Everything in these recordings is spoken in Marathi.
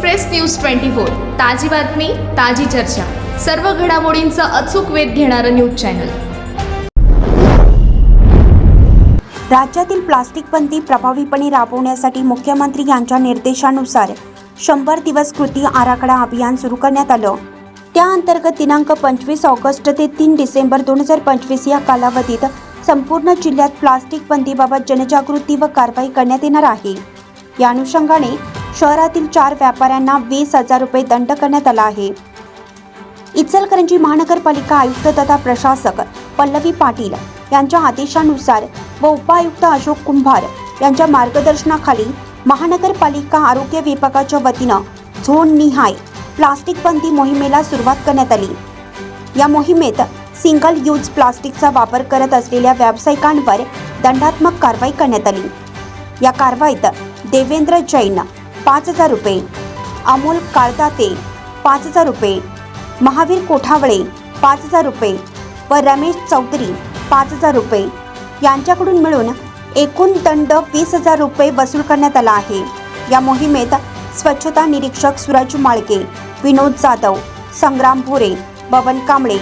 एक्सप्रेस न्यूज ट्वेंटी फोर ताजी बातमी ताजी चर्चा. सर्व घडामोडींचा अचूक वेध घेणारं न्यूज चॅनल. राज्यातील प्लास्टिक बंदी प्रभावीपणे राबवण्यासाठी मुख्यमंत्री यांच्या निर्देशानुसार शंभर दिवस कृती आराखडा अभियान सुरू करण्यात आलं. त्या अंतर्गत दिनांक पंचवीस ऑगस्ट ते तीन डिसेंबर दोन हजार पंचवीस या कालावधीत संपूर्ण जिल्ह्यात प्लास्टिक बंदीबाबत जनजागृती व कारवाई करण्यात येणार आहे. या अनुषंगाने शहरातील चार व्यापाऱ्यांना वीस हजार रुपये दंड करण्यात आला आहे. इचलकरंजी महानगरपालिका आयुक्त तथा प्रशासक पल्लवी पाटील यांच्या आदेशानुसार व उपायुक्त अशोक कुंभार यांच्या मार्गदर्शनाखाली महानगरपालिका आरोग्य विभागाच्या वतीनं झोन निहाय प्लास्टिक बंदी मोहिमेला सुरुवात करण्यात आली. या मोहिमेत सिंगल यूज प्लास्टिकचा वापर करत असलेल्या व्यावसायिकांवर दंडात्मक कारवाई करण्यात आली. या कारवाईत देवेंद्र जैन पाच हजार रुपये. अमोल काळदाते पाच हजार रुपये. महावीर कोठावळे पाच हजार रुपये व रमेश चौधरी पाच हजार रुपये. यांच्याकडून मिळून एकूण दंड वीस हजार रुपये वसूल करण्यात आला आहे. या मोहिमेत स्वच्छता निरीक्षक सुरज माळके विनोद जाधव संग्राम भोरे बबन कांबळे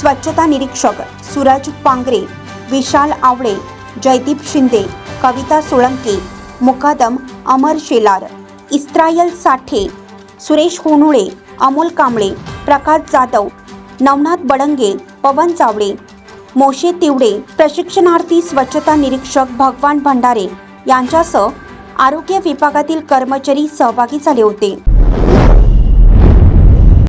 स्वच्छता निरीक्षक सूरज पांगरे विशाल आवळे जयदीप शिंदे कविता सोळंके मुकादम अमर शेलार. इस्रायल साठे सुरेश होनुळे अमोल कांबळे प्रकाश जाधव नवनाथ बडंगे पवन चावडे मोशे तिवडे प्रशिक्षणार्थी स्वच्छता निरीक्षक भगवान भंडारे यांच्यासह आरोग्य विभागातील कर्मचारी सहभागी झाले होते.